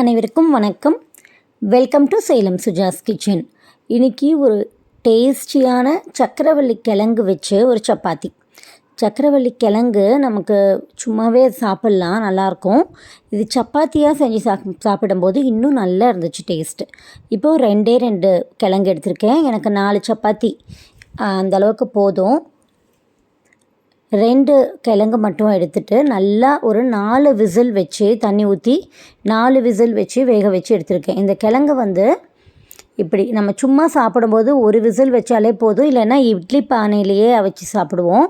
அனைவருக்கும் வணக்கம். Welcome to Salem Suja's kitchen இன்றைக்கி ஒரு டேஸ்டியான சக்கரவள்ளி கிழங்கு வச்சு ஒரு சப்பாத்தி. சக்கரவள்ளி கிழங்கு நமக்கு சும்மாவே சாப்பிட்லாம் நல்லாயிருக்கும். இது சப்பாத்தியாக செஞ்சு சாப் சாப்பிடும்போது இன்னும் நல்லா இருந்துச்சு டேஸ்ட்டு இப்போது ரெண்டே ரெண்டு கிழங்கு எடுத்திருக்கேன். எனக்கு நாலு சப்பாத்தி அந்தளவுக்கு போதும். ரெண்டு கிழங்கு மட்டும் எடுத்துட்டு நல்லா ஒரு நாலு விசில் வச்சு தண்ணி ஊற்றி நாலு விசில் வச்சு வேக வச்சு எடுத்திருக்கேன். இந்த கிழங்கு வந்து இப்படி நம்ம சும்மா சாப்பிடும்போது ஒரு விசில் வச்சாலே போதும் இல்லைன்னா இட்லி பானையிலேயே வச்சு சாப்பிடுவோம்.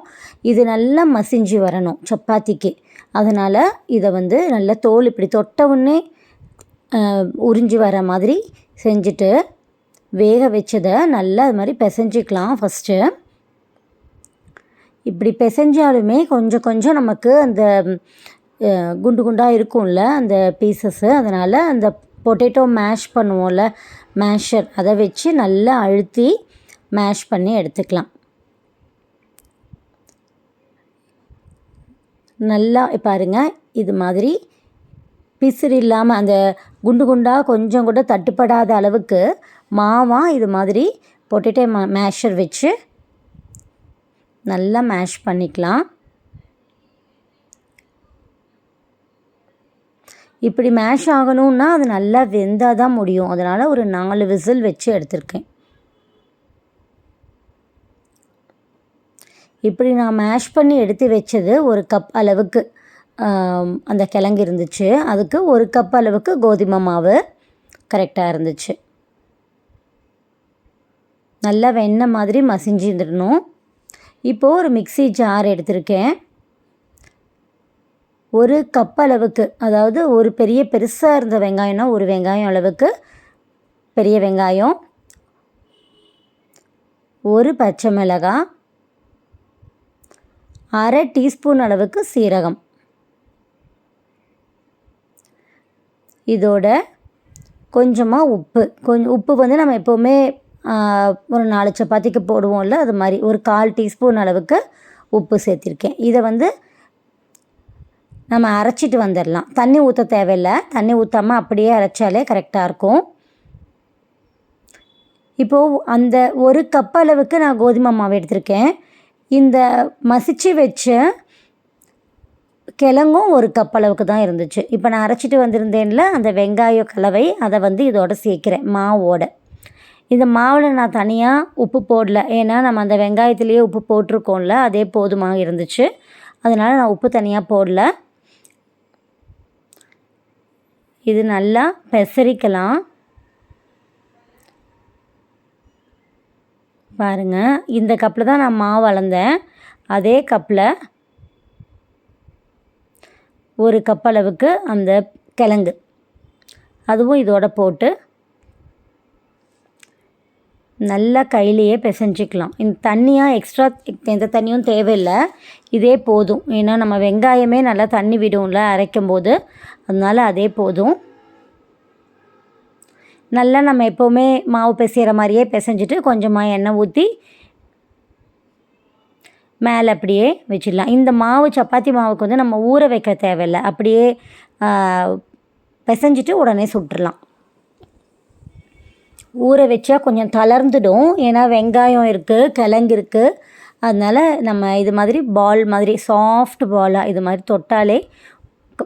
இது நல்லா மசிஞ்சு வரணும் சப்பாத்திக்கு. அதனால் இதை வந்து நல்லா தோல் இப்படி தொட்ட உடனே உறிஞ்சி வர மாதிரி செஞ்சுட்டு வேக வச்சதை நல்லா அது மாதிரி பிசைஞ்சிக்கலாம் ஃபஸ்ட்டு இப்படி பிசைஞ்சாலுமே கொஞ்சம் கொஞ்சம் நமக்கு அந்த குண்டு குண்டாக இருக்கும்ல அந்த பீசஸ்ஸு அதனால் அந்த பொட்டேட்டோ மேஷ் பண்ணுவோம்ல மேஷர் அதை வச்சு நல்லா அழுத்தி மேஷ் பண்ணி எடுத்துக்கலாம். நல்லா பாருங்க இது மாதிரி பிசிறு இல்லாமல் அந்த குண்டு குண்டாக கொஞ்சம் கூட தட்டுப்படாத அளவுக்கு மாவாக இது மாதிரி பொட்டேட்டோ மேஷர் வச்சு நல்லா மேஷ் பண்ணிக்கலாம். இப்படி மேஷ் ஆகணும்னா அது நல்லா வெந்தால் தான் முடியும். அதனால் ஒரு நாலு விசில் வச்சு எடுத்திருக்கேன். இப்படி நான் மேஷ் பண்ணி எடுத்து வச்சது ஒரு கப் அளவுக்கு அந்த கிழங்கு இருந்துச்சு. அதுக்கு ஒரு கப் அளவுக்கு கோதுமை மாவு கரெக்டாக இருந்துச்சு. நல்லா வெண்ணெய் மாதிரி மசிஞ்சிருந்துடணும். இப்போது ஒரு மிக்ஸி ஜார் எடுத்திருக்கேன். ஒரு கப் அளவுக்கு அதாவது ஒரு பெரிய பெருசாக இருந்த வெங்காயம்னா ஒரு வெங்காயம் அளவுக்கு பெரிய வெங்காயம். ஒரு பச்சை மிளகாய் அரை டீஸ்பூன் அளவுக்கு சீரகம். இதோட கொஞ்சமாக உப்பு. கொஞ்சம் உப்பு வந்து நம்ம எப்போவுமே ஒரு நாலு சப்பாத்திக்கு போடுவோம்ல அது மாதிரி ஒரு கால் டீஸ்பூன் அளவுக்கு உப்பு சேர்த்திருக்கேன். இதை வந்து நம்ம அரைச்சிட்டு வந்துடலாம் தண்ணி ஊற்ற தேவையில்லை. தண்ணி ஊற்றாமல் அப்படியே அரைச்சாலே கரெக்டாக இருக்கும். இப்போது அந்த ஒரு கப் அளவுக்கு நான் கோதுமை மாவு எடுத்திருக்கேன். இந்த மசிச்சு வச்ச கிழங்கும் ஒரு கப் அளவுக்கு தான் இருந்துச்சு. இப்போ நான் அரைச்சிட்டு வந்திருந்தேன்ல அந்த வெங்காய கலவை அதை வந்து இதோட சேர்க்குறேன் மாவோட. இந்த மாவில் நான் தனியாக உப்பு போடல. ஏன்னா நம்ம அந்த வெங்காயத்துலேயே உப்பு போட்டிருக்கோம்ல அதே போதுமாக இருந்துச்சு. அதனால் நான் உப்பு தனியாக போடல. இது நல்லா பெசரிக்கலாம். பாருங்கள் இந்த கப்பில் தான் நான் மாவு வளர்ந்தேன் அதே கப்பில் ஒரு கப் அளவுக்கு அந்த கிழங்கு. அதுவும் இதோட போட்டு நல்லா கையிலேயே பிசைஞ்சிக்கலாம். இந்த தண்ணியாக எக்ஸ்ட்ரா எந்த தண்ணியும் தேவையில்லை. இதே போதும். ஏன்னா நம்ம வெங்காயமே நல்லா தண்ணி விடும்ல அரைக்கும் போது அதே போதும். நல்லா நம்ம எப்போவுமே மாவு பிசைகிற மாதிரியே பிசைஞ்சிட்டு கொஞ்சமாக எண்ணெய் ஊற்றி மேலே அப்படியே வச்சிடலாம். இந்த மாவு சப்பாத்தி மாவுக்கு வந்து நம்ம ஊற வைக்க தேவையில்லை. அப்படியே பிசைஞ்சிட்டு உடனே சுட்டுடலாம். ஊற வச்சா கொஞ்சம் தளர்ந்துடும். ஏன்னா வெங்காயம் இருக்குது கிழங்கு இருக்குது அதனால் நம்ம இது மாதிரி பால் மாதிரி சாஃப்ட் பாலாக இது மாதிரி தொட்டாலே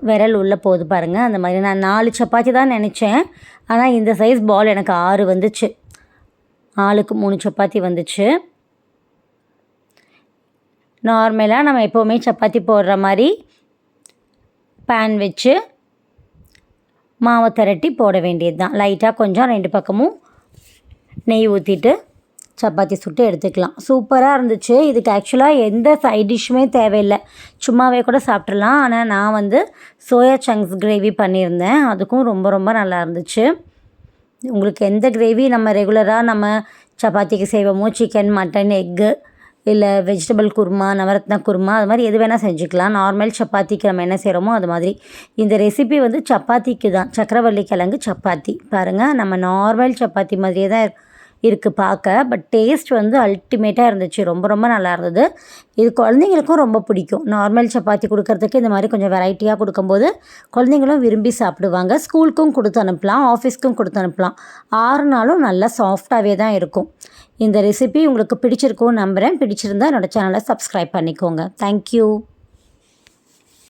விரல் உள்ளே போகுது பாருங்கள் அந்த மாதிரி நான் நாலு சப்பாத்தி தான் நினச்சேன். ஆனால் இந்த சைஸ் பால் எனக்கு ஆறு வந்துச்சு. ஆளுக்கு மூணு சப்பாத்தி வந்துச்சு. நார்மலாக நம்ம எப்போவுமே சப்பாத்தி போடுற மாதிரி பேன் வச்சு மாவை திரட்டி போட வேண்டியது தான் லைட்டாக கொஞ்சம் ரெண்டு பக்கமும் நெய் ஊற்றிட்டு சப்பாத்தி சுட்டு எடுத்துக்கலாம். சூப்பராக இருந்துச்சு. இதுக்கு ஆக்சுவலாக எந்த சைட் டிஷ்ஷுமே தேவையில்லை. சும்மாவே கூட சாப்பிட்றலாம் ஆனால் நான் வந்து சோயா சங்க்ஸ் கிரேவி பண்ணியிருந்தேன். அதுக்கும் ரொம்ப ரொம்ப நல்லா இருந்துச்சு. உங்களுக்கு எந்த கிரேவி நம்ம ரெகுலராக நம்ம சப்பாத்திக்கு செய்வோமோ சிக்கன் மட்டன் எக்கு இல்லை வெஜிடபிள் குருமா நவரத்ன குருமா அது மாதிரி எது வேணால் செஞ்சுக்கலாம். நார்மல் சப்பாத்திக்கு நம்ம என்ன செய்கிறோமோ அது மாதிரி. இந்த ரெசிபி வந்து சப்பாத்திக்கு தான். சக்கரவள்ளி கிழங்கு சப்பாத்தி. பாருங்கள் நம்ம நார்மல் சப்பாத்தி மாதிரியே தான் இருக்குது பார்க்க. பட் டேஸ்ட் வந்து அல்டிமேட்டாக இருந்துச்சு. ரொம்ப ரொம்ப நல்லா இருந்தது. இது குழந்தைங்களுக்கும் ரொம்ப பிடிக்கும். நார்மல் சப்பாத்தி கொடுக்கறதுக்கு இந்த மாதிரி கொஞ்சம் வெரைட்டியாக கொடுக்கும்போது குழந்தைங்களும் விரும்பி சாப்பிடுவாங்க. ஸ்கூலுக்கும் கொடுத்து அனுப்பலாம். ஆஃபீஸ்க்கும் கொடுத்து அனுப்பலாம். ஆறு நாளும் நல்லா சாஃப்டாகவே தான் இருக்கும். இந்த ரெசிபி உங்களுக்கு பிடிச்சிருக்கும் நம்புகிறேன் பிடிச்சிருந்தா என்னோடய சேனலை சப்ஸ்கிரைப் பண்ணிக்கோங்க. தேங்க்யூ